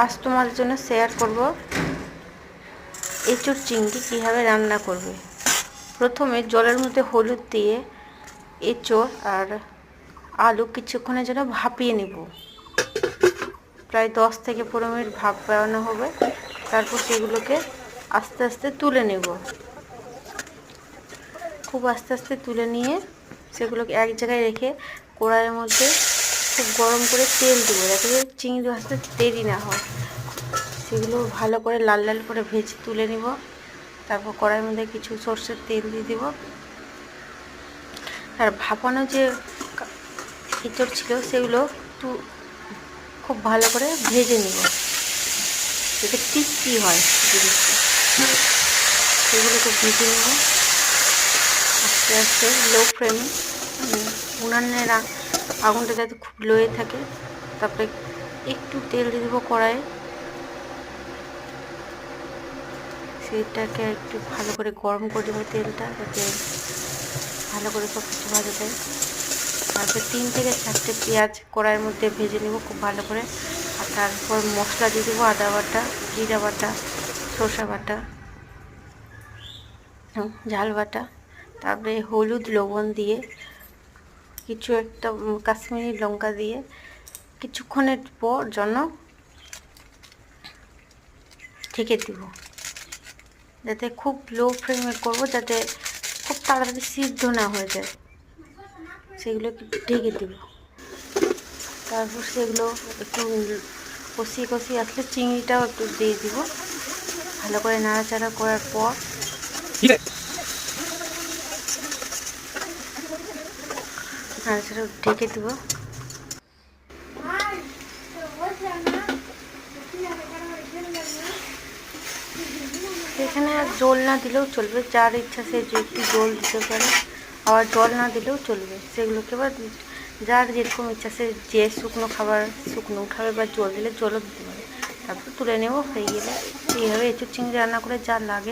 আজ তোমাদের জন্য শেয়ার করব এঁচোড় চিংড়ি কীভাবে রান্না করবে। প্রথমে জলের মধ্যে হলুদ দিয়ে এঁচোড় আর আলু কিছুক্ষণের জন্য ভাপিয়ে নেব। প্রায় দশ থেকে পনেরো মিনিট ভাপ বানানো হবে। তারপর সেগুলোকে আস্তে আস্তে তুলে নেব। খুব আস্তে আস্তে তুলে নিয়ে সেগুলোকে এক জায়গায় রেখে কড়াইয়ের মধ্যে খুব গরম করে তেল দেবো। যাতে চিংড়ি ভাজতে দেরি না হয়। সেগুলো ভালো করে লাল লাল করে ভেজে তুলে নিব। তারপর কড়াইয়ের মধ্যে কিছু সর্ষের তেল দিয়ে দিব। আর ভাপানো যে এঁচড় ছিল সেগুলো একটু খুব ভালো করে ভেজে নিব। যাতে টিস্টি হয় জিনিসটা। সেগুলোকে ভেজে নেব। আস্তে আস্তে লো ফ্লেমে উনানের আগুনটা যাতে খুব লোয়ে থাকে। তারপরে একটু তেল দিয়ে দেবো কড়াইয়ে। সেটাকে একটু ভালো করে গরম করে দেবো তেলটা, যাতে ভালো করে সব কিছু ভাজা যায়। তারপরে তিন থেকে চারটে পেঁয়াজ কড়াইয়ের মধ্যে ভেজে নেব খুব ভালো করে। আর তারপর মশলা দিয়ে দেবো আদা বাটা, জিরা বাটা, সর্ষা বাটা, ঝাল বাটা। তারপরে হলুদ লবণ দিয়ে কিছু একটা কাশ্মীরি লঙ্কা দিয়ে কিছুক্ষণের পর জন্য ঢেকে দিব। যাতে খুব লো ফ্লেমে করব, যাতে খুব তাড়াতাড়ি সিদ্ধ না হয়ে যায়। সেগুলো একটু ঢেকে দিব। তারপর সেগুলো একটু কষিয়ে কষিয়ে আসলে চিংড়িটাও একটু দিয়ে দিব। ভালো করে নাড়াচাড়া করার পর নাড়াচাড়া ঢেকে দিব। এখানে আর জল না দিলেও চলবে, যার ইচ্ছা সে যে একটু জল দিতে পারে, আবার জল না দিলেও চলবে। সেগুলোকে এবার যার যেরকম ইচ্ছা সে যে শুকনো খাবার, শুকনো খাবে বা জল দিলে জলও দিতে পারে। তারপর তুলে নেব, হয়ে গেলে এইভাবে এঁচুর চিংড়ি রান্না করে যা লাগে